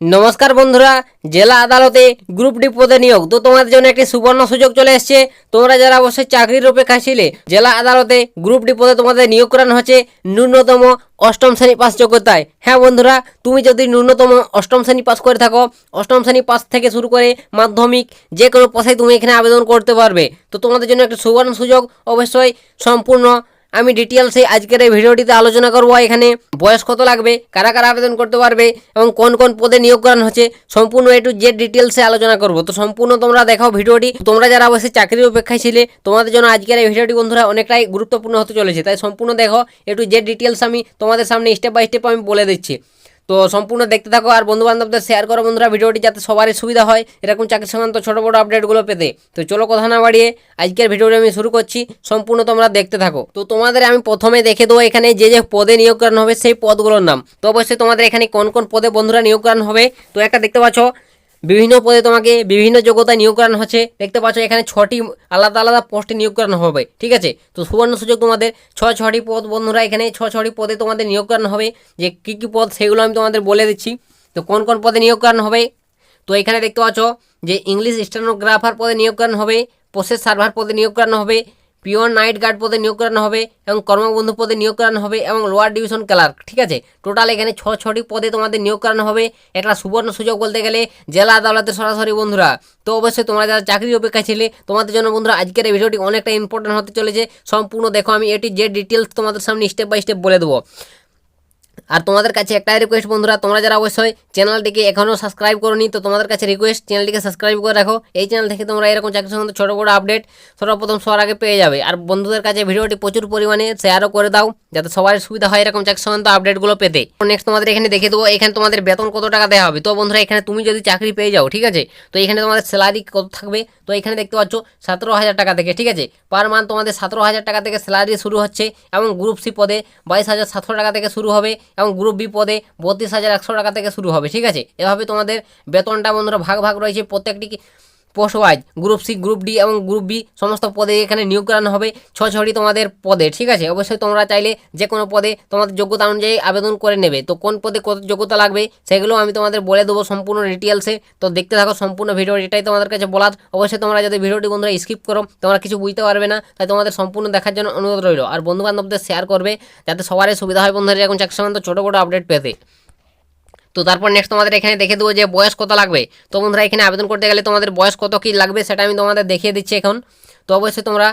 নমস্কার বন্ধুরা, জেলা আদালতে গ্রুপ ডি পদে নিয়োগ। তো তোমাদের জন্য একটি সুবর্ণ সুযোগ চলে এসেছে। তোমরা যারা অবশ্যই চাকরির অপেক্ষায় ছিলে, জেলা আদালতে গ্রুপ ডি পদে তোমাদের নিয়োগ করানো হচ্ছে ন্যূনতম অষ্টম শ্রেণি পাস যোগ্যতায়। হ্যাঁ বন্ধুরা, তুমি যদি ন্যূনতম অষ্টম শ্রেণি পাস করে থাকো, অষ্টম শ্রেণি পাস থেকে শুরু করে মাধ্যমিক যে কোনো পাশে তুমি এখানে আবেদন করতে পারবে। তো তোমাদের জন্য একটা সুবর্ণ সুযোগ অবশ্যই সম্পূর্ণ আমি ডিটেলসে আজকের এই ভিডিওটিতে আলোচনা করব এখানে বয়স কত লাগবে, কারা কারা আবেদন করতে পারবে এবং কোন কোন পদে নিয়োগ করানো হচ্ছে, সম্পূর্ণ এ টু জেড ডিটেলসে আলোচনা করব। তো সম্পূর্ণ তোমরা দেখাও ভিডিওটি। তোমরা যারা অবশ্যই চাকরির অপেক্ষায় ছিলে, তোমাদের জন্য আজকের এই ভিডিওটি বন্ধুরা অনেকটাই গুরুত্বপূর্ণ হতে চলেছে। তাই সম্পূর্ণ দেখো এ টু জেড ডিটেলস আমি তোমাদের সামনে স্টেপ বাই স্টেপ আমি বলে দিচ্ছি। তো সম্পূর্ণ দেখতে থাকো আর বন্ধু বান্ধবদের শেয়ার করো বন্ধুরা, ভিডিওটি যাতে সবারই সুবিধা হয়। এরকম চাকরি সংক্রান্ত ছোটো বড়ো আপডেটগুলো পেতে। তো চলো কথা না বাড়িয়ে আজকের ভিডিওটি আমি শুরু করছি। সম্পূর্ণ তোমরা দেখতে থাকো। তো তোমাদের আমি প্রথমে দেখে দেবো এখানে যে যে পদে নিয়োগকরণ হবে, সেই পদগুলোর নাম। তো অবশ্যই তোমাদের এখানে কোন কোন পদে বন্ধুরা নিয়োগ করানো হবে। তো একটা দেখতে পাচ্ছ বিভিন্ন পদে তোমাকে বিভিন্ন যোগ্যতায় নিয়োগ করানো হচ্ছে। দেখতে পাচ্ছ, এখানে ছটি আলাদা আলাদা পোস্টে নিয়োগ করানো হবে, ঠিক আছে? তো সুবর্ণ সুযোগ তোমাদের, ছ ছটি পদ বন্ধুরা এখানে, ছ ছটি পদে তোমাদের নিয়োগ করানো হবে। যে কী কী পদ, সেগুলো আমি তোমাদের বলে দিচ্ছি। তো কোন কোন পদে নিয়োগ করানো হবে? তো এখানে দেখতে পাচ্ছ যে ইংলিশ স্টেনোগ্রাফার পদে নিয়োগ করানো হবে, প্রসেস সার্ভার পদে নিয়োগ করানো হবে পিওর নাইট গার্ড পদে নিয়োগ করানো হবে এবং কর্মবন্ধু পদে নিয়োগ করানো হবে এবং লোয়ার ডিভিশন ক্লার্ক ঠিক আছে? টোটাল এখানে ছ, ছটি পদে তোমাদের নিয়োগ করানো হবে। একটা সুবর্ণ সুযোগ বলতে গেলে জেলা আদালতের সরাসরি বন্ধুরা। তো অবশ্যই তোমরা যারা চাকরির অপেক্ষা ছিলে, তোমাদের জন্য বন্ধুরা আজকের এই ভিডিওটি অনেকটা ইম্পর্টেন্ট হতে চলেছে। সম্পূর্ণ দেখো, আমি এটি যে ডিটেলস তোমাদের সামনে স্টেপ বাই স্টেপ বলে দেবো। আর তোমাদের কাছে একটাই রিকোয়েস্ট বন্ধুরা, তোমরা যারা অবশ্যই চ্যানেলটিকে এখনও সাবস্ক্রাইব করনি, তো তোমাদের কাছে রিকোয়েস্ট চ্যানেলটিকে সাবস্ক্রাইব করে রাখো। এই চ্যানেল থেকে তোমরা এরকম চাকরি সম্বন্ধে ছোটো বড়ো আপডেট সর্বপ্রথম সবার আগে পেয়ে যাবে। আর বন্ধুদের কাছে ভিডিওটি প্রচুর পরিমাণে শেয়ারও করে দাও। যাতে সবার সুবিধা হয় এরকম চাকরি সম্বন্ধে আপডেটগুলো পেতে। নেক্সট তোমাদের এখানে দেখে দেবো, এখানে তোমাদের বেতন কত টাকা দেওয়া হবে। তো বন্ধুরা, এখানে তুমি যদি চাকরি পেয়ে যাও, ঠিক আছে? তো এখানে তোমাদের স্যালারি কত থাকবে? তো এখানে দেখতে পাচ্ছ, সতেরো হাজার টাকা থেকে, ঠিক আছে? পার মান্থ তোমাদের সতেরো হাজার টাকা থেকে স্যালারি শুরু হচ্ছে এবং গ্রুপ সি পদে বাইশ হাজার সাতশো টাকা থেকে শুরু হবে এবং গ্রুপ বি পদে বত্রিশ হাজার একশো টাকা থেকে শুরু হবে, ঠিক আছে? এভাবে তোমাদের বেতনটা বন্ধুরা ভাগ ভাগ রয়েছে। প্রত্যেকটি post wise group C group D এবং গ্রুপ বি সমস্ত পদে এখানে নিয়োগ করানো হবে। ছ ছটি তোমাদের পদে, ঠিক আছে? অবশ্যই তোমরা চাইলে যে কোনো পদে তোমাদের যোগ্যতা অনুযায়ী আবেদন করে নেবে। তো কোন পদে কত যোগ্যতা লাগবে সেগুলো আমি তোমাদের বলে দেবো সম্পূর্ণ ডিটেলসে তো দেখতে থাকো সম্পূর্ণ ভিডিও এটাই তোমাদের কাছে বলার। অবশ্যই তোমরা যদি ভিডিওটি বন্ধুরা স্কিপ করো, তোমরা কিছু বুঝতে পারবে না, তাই তোমাদের সম্পূর্ণ দেখার জন্য অনুরোধ রইল। আর বন্ধু বান্ধবদের শেয়ার করবে, যাতে সবারই সুবিধা হয় বন্ধুরা এখন চাকরি সম্বন্ধে ছোটো বড়ো আপডেট পেতে। তো তারপর নেক্সট তোমাদের এখানে দেখে দেবো যে বয়স কত লাগবে। তো বন্ধুরা, এখানে আবেদন করতে গেলে তোমাদের বয়স কত কী লাগবে সেটা আমি তোমাদের দেখিয়ে দিচ্ছি এখন। তো অবশ্যই তোমরা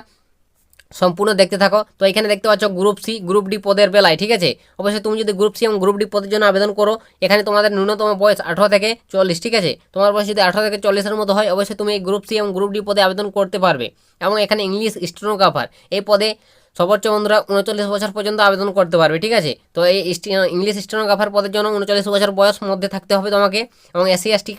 সম্পূর্ণ দেখতে থাকো। তো এখানে দেখতে পাচ্ছ গ্রুপ সি গ্রুপ ডি পদের বেলায়, ঠিক আছে? অবশ্যই তুমি যদি গ্রুপ সি এবং গ্রুপ ডি পদের জন্য আবেদন করো, এখানে তোমাদের ন্যূনতম বয়স আঠারো থেকে চল্লিশ, ঠিক আছে? তোমার বয়স যদি আঠারো থেকে চল্লিশের মতো হয়, অবশ্যই তুমি এই গ্রুপ সি এবং গ্রুপ ডি পদে আবেদন করতে পারবে। এবং এখানে ইংলিশ স্টেনোগ্রাফার এই পদে সর্বোচ্চ বন্ধুরা উনচল্লিশ বছর পর্যন্ত আবেদন করতে পারবে, ঠিক আছে? তো এই ইংলিশ স্টেনোগ্রাফার পদের জন্য উনচল্লিশ বছর বয়স মধ্যে থাকতে হবে তোমাকে এবং এসসি, এসটি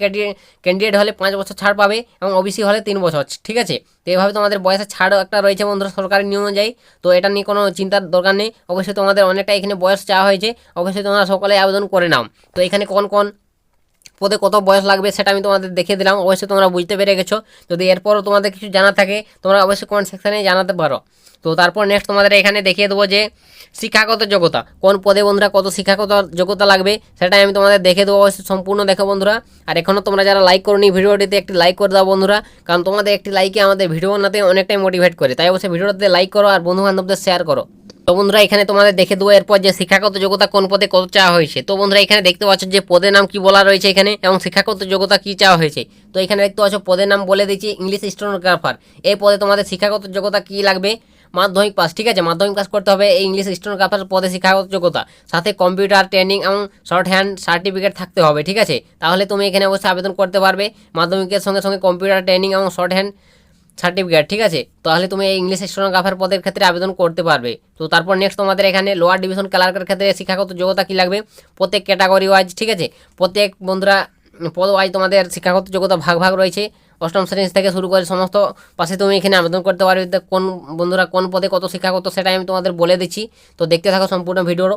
ক্যান্ডিডেট হলে পাঁচ বছর ছাড় পাবে এবং ওবিসি হলে তিন বছর, ঠিক আছে? তো এইভাবে তোমাদের বয়সের ছাড় একটা রয়েছে বন্ধুরা সরকারি নিয়ম অনুযায়ী। তো এটা নিয়ে কোনো চিন্তার দরকার নেই। অবশ্যই তোমাদের অনেকটা এখানে বয়স চাওয়া হয়েছে। অবশ্যই তোমরা সকলে আবেদন করে নাও। তো এখানে কোন কোন পদে কত বয়স লাগবে সেটা আমি তোমাদের দেখিয়ে দিলাম। অবশ্যই তোমরা বুঝতে পেরে গেছো। যদি এরপরও তোমাদের কিছু জানা থাকে, তোমরা অবশ্যই কমেন্ট সেকশানে জানাতে পারো। তো তারপর নেক্সট তোমাদের এখানে দেখিয়ে দেবো যে শিক্ষাগত যোগ্যতা, কোন পদে বন্ধুরা কত শিক্ষাগত যোগ্যতা লাগবে সেটাই আমি তোমাদের দেখে দেবো অবশ্যই সম্পূর্ণ দেখো বন্ধুরা। আর এখনও তোমরা যারা লাইক করোনি ভিডিওটিতে, একটি লাইক করে দাও বন্ধুরা। কারণ তোমাদের একটি লাইকে আমাদের ভিডিও বানাতে অনেকটাই মোটিভেট করে। তাই অবশ্যই ভিডিওটাতে লাইক করো আর বন্ধু বান্ধবদের শেয়ার করো। তো বন্ধুরা, এখানে তোমাদের দেখে দেবো এরপর যে শিক্ষাগত যোগ্যতা কোন পদে কত চাওয়া হয়েছে। তো বন্ধুরা, এখানে দেখতে পাচ্ছ যে পদের নাম কি বলা রয়েছে এখানে এবং শিক্ষাগত যোগ্যতা কি চাওয়া হয়েছে। তো এখানে দেখতে পাচ্ছ পদের নাম বলে দিচ্ছি ইংলিশ স্টেনোগ্রাফার। এই পদে তোমাদের শিক্ষাগত যোগ্যতা কি লাগবে? মাধ্যমিক পাস, ঠিক আছে? মাধ্যমিক পাস করতে হবে এই ইংলিশ স্টেনোগ্রাফার পদে শিক্ষাগত যোগ্যতা। সাথে কম্পিউটার, ট্রেনিং এবং শর্ট হ্যান্ড সার্টিফিকেট থাকতে হবে, ঠিক আছে? তাহলে তুমি এখানে অবশ্যই আবেদন করতে পারবে। মাধ্যমিকের সঙ্গে সঙ্গে কম্পিউটার, ট্রেনিং এবং শর্ট হ্যান্ড সার্টিফিকেট ঠিক আছে? তাহলে তুমি এই ইংলিশ স্টেনোগ্রাফার পদের ক্ষেত্রে আবেদন করতে পারবে। তো তারপর নেক্সট তোমাদের এখানে লোয়ার ডিভিশন ক্লার্কের ক্ষেত্রে শিক্ষাগত যোগ্যতা কী লাগবে? প্রত্যেক ক্যাটাগরি ওয়াইজ ঠিক আছে? প্রত্যেক বন্ধুরা, পদ ওয়াইজ তোমাদের শিক্ষাগত যোগ্যতা ভাগ ভাগ রয়েছে। অষ্টম শ্রেণি থেকে শুরু করে সমস্ত পাশে তুমি এখানে আবেদন করতে পারবে। কোন, বন্ধুরা কোন পদে কত শিক্ষাগত, সেটাই আমি তোমাদের বলে দিচ্ছি। তো দেখতে থাকো সম্পূর্ণ ভিডিওর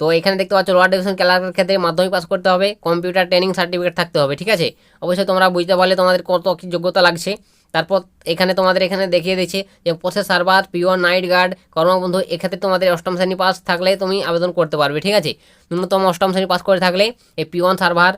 তো এখানে দেখতে পাচ্ছ লোয়ার ডিভিশন ক্লার্কের ক্ষেত্রে মাধ্যমিক পাস করতে হবে। কম্পিউটার ট্রেনিং সার্টিফিকেট থাকতে হবে, ঠিক আছে? অবশ্যই তোমরা বুঝতে পারলে তোমাদের কত কী যোগ্যতা লাগছে। তারপর এখানে তোমাদের এখানে দেখিয়ে দিচ্ছে যে process server peon night guard কর্মবন্ধু, এক্ষেত্রে তোমাদের অষ্টম শ্রেণি পাস থাকলে তুমি আবেদন করতে পারবে, ঠিক আছে? ন্যূনতম অষ্টম শ্রেণি পাস করে থাকলে এই পিওন সার্ভার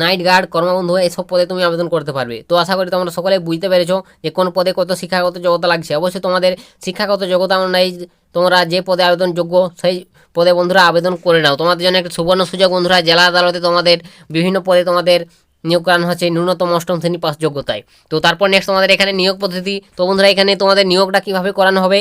নাইট গার্ড কর্মবন্ধু এইসব পদে তুমি আবেদন করতে পারবে। তো আশা করি তোমরা সকলে বুঝতে পেরেছ যে কোন পদে কত শিক্ষাগত যোগ্যতা লাগছে। অবশ্যই তোমাদের শিক্ষাগত যোগ্যতা অনুযায়ী তোমরা যে পদে আবেদন যোগ্য, সেই পদে বন্ধুরা আবেদন করে নাও। তোমাদের জন্য একটা সুবর্ণ সুযোগ বন্ধুরা, জেলা আদালতে তোমাদের বিভিন্ন পদে তোমাদের নিয়োগ করানো হচ্ছে ন্যূনতম অষ্টম শ্রেণি পাস যোগ্যতায়। তো তারপর নেক্সট তোমাদের এখানে নিয়োগ পদ্ধতি। তো বন্ধুরা, এখানে তোমাদের নিয়োগটা কীভাবে করানো হবে?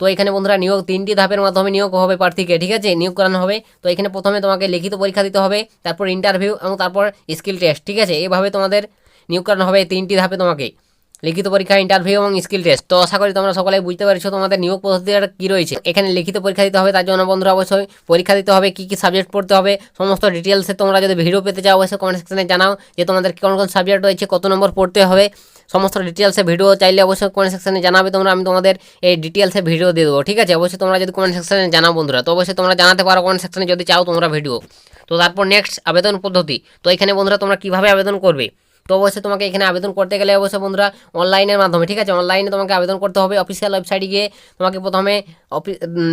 তো এখানে বন্ধুরা, নিয়োগ তিনটি ধাপের মাধ্যমে নিয়োগ হবে প্রার্থীকে, ঠিক আছে? নিয়োগ করানো হবে। তো এখানে প্রথমে তোমাকে লিখিত পরীক্ষা দিতে হবে, তারপর ইন্টারভিউ এবং তারপর স্কিল টেস্ট ঠিক আছে? এভাবে তোমাদের নিয়োগ করানো হবে তিনটি ধাপে তোমাকে। লিখিত পরীক্ষা ইন্টারভিউ এবং স্কিল টেস্ট তো আশা করি তোমরা সকলে বুঝতে পারছ তোমাদের নিয়োগ পদ্ধতিটা কী রয়েছে। এখানে লিখিত পরীক্ষা দিতে হবে, তার জন্য বন্ধুরা অবশ্যই পরীক্ষা দিতে হবে, কী কী সাবজেক্ট পড়তে হবে, সমস্ত ডিটেলসে তোমরা যদি ভিডিও পেতে চাও, অবশ্যই কমেন্ট সেকশনে জানাও যে তোমাদের কোন কোন সাবজেক্ট রয়েছে, কত নম্বর পড়তে হবে। সমস্ত ডিটেলসে ভিডিও চাইলে অবশ্যই কমেন্ট সেকশনে জানাবে তোমরা, আমি তোমাদের এই ডিটেলসে ভিডিও দিয়ে দেবো, ঠিক আছে? অবশ্যই তোমরা যদি কমেন্ট সেকশনে জানাও বন্ধুরা, তো অবশ্যই তোমরা জানাতে পারো কমেন্ট সেকশনে যদি চাও তোমরা ভিডিও তো তারপর নেক্সট আবেদন পদ্ধতি। তো এখানে বন্ধুরা তোমরা কীভাবে আবেদন করবে? তো অবশ্যই তোমাকে এখানে আবেদন করতে গেলে অবশ্যই বন্ধুরা অনলাইনের মাধ্যমে, ঠিক আছে? অনলাইনে তোমাকে আবেদন করতে হবে অফিসিয়াল ওয়েবসাইটে গিয়ে তোমাকে প্রথমে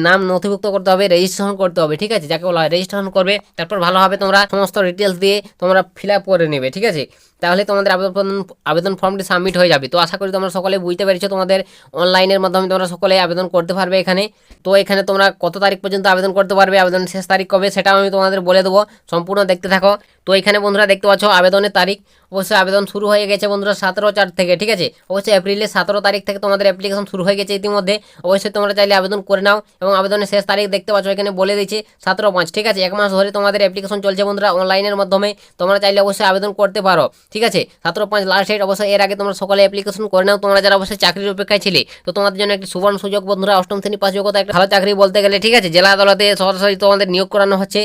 নাম নথিভুক্ত করতে হবে রেজিস্ট্রেশন করতে হবে, ঠিক আছে? যাকে বলা হয় রেজিস্ট্রেশন করবে, তারপর ভালোভাবে তোমরা সমস্ত ডিটেলস দিয়ে তোমরা ফিল আপ করে নেবে, ঠিক আছে? তাহলে তোমাদের আবেদন আবেদন ফর্মটি সাবমিট হয়ে যাবে। তো আশা করি তোমরা সকলে বুঝতে পেরেছ তোমাদের অনলাইনের মাধ্যমে তোমরা সকলে আবেদন করতে পারবে এখানে। তো এখানে তোমরা কত তারিখ পর্যন্ত আবেদন করতে পারবে আবেদন শেষ তারিখ কবে, সেটাও আমি তোমাদের বলে দেবো। সম্পূর্ণ দেখতে থাকো। তো এখানে বন্ধুরা দেখতে পাচ্ছ আবেদনের তারিখ। অবশ্যই আবেদন শুরু হয়ে গেছে বন্ধুরা সতেরো চার থেকে, ঠিক আছে? অবশ্যই এপ্রিলের সতেরো তারিখ থেকে তোমাদের অ্যাপ্লিকেশন শুরু হয়ে গেছে ইতিমধ্যে। অবশ্যই তোমরা চাইলে আবেদন করে নাও এবং আবেদনের শেষ তারিখ দেখতে পাচ্ছ, এখানে বলে দিয়েছে সতেরো পাঁচ, ঠিক আছে? এক মাস ধরে তোমাদের অ্যাপ্লিকেশন চলছে বন্ধুরা অনলাইনের মাধ্যমে। তোমরা চাইলে অবশ্যই আবেদন করতে পারো, ঠিক আছে? সতেরো পাঁচ লাস্ট ডেট অবশ্যই এর আগে তোমরা সকলে অ্যাপ্লিকেশন করে নাও। তোমরা যারা অবশ্যই চাকরির অপেক্ষায় ছিলে, তো তোমাদের জন্য একটি সুবর্ণ সুযোগ বন্ধুরা, অষ্টম শ্রেণি পাস যোগ্যতা একটা ভালো চাকরি বলতে গেলে, ঠিক আছে? জেলা আদালতে সরাসরি তোমাদের নিয়োগ করানো হচ্ছে।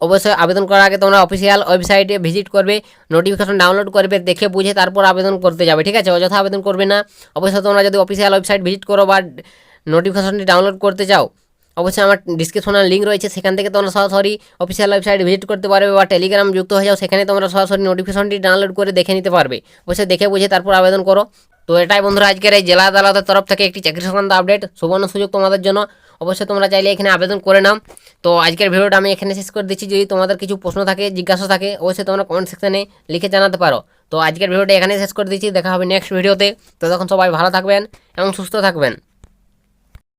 অবশ্যই আবেদন করার আগে তোমরা অফিসিয়াল ওয়েবসাইটে ভিজিট করবে নোটিফিকেশন ডাউনলোড করবে, দেখে বুঝে তারপর আবেদন করতে যাবে, ঠিক আছে? অযথা আবেদন করবে না। অবশ্যই তোমরা যদি অফিসিয়াল ওয়েবসাইট ভিজিট করো বা নোটিফিকেশনটি ডাউনলোড করতে চাও, অবশ্যই আমার ডিসক্রিপশনে লিঙ্ক রয়েছে, সেখান থেকে তোমরা সরাসরি অফিসিয়াল ওয়েবসাইট ভিজিট করতে পারবে বা টেলিগ্রাম যুক্ত হয়ে যাও, সেখানে তোমরা সরাসরি নোটিফিকেশনটি ডাউনলোড করে দেখে নিতে পারবে। অবশ্যই দেখে বুঝে তারপর আবেদন করো। তো এটাই বন্ধুরা আজকের এই জেলা আদালতের তরফ থেকে একটি চাকরি সংক্রান্ত আপডেট সুবর্ণ সুযোগ তোমাদের জন্য। অবশ্যই তোমরা চাইলে এখানে আবেদন করে নাও। তো আজকের ভিডিওটা আমি এখানে শেষ করে দিচ্ছি। যদি তোমাদের কিছু প্রশ্ন থাকে, জিজ্ঞাসা থাকে, অবশ্যই তোমরা কমেন্ট সেকশানে লিখে জানাতে পারো। তো আজকের ভিডিওটা এখানে শেষ করে দিচ্ছি। দেখা হবে নেক্সট ভিডিওতে তো। তখন সবাই ভালো থাকবেন এবং সুস্থ থাকবেন।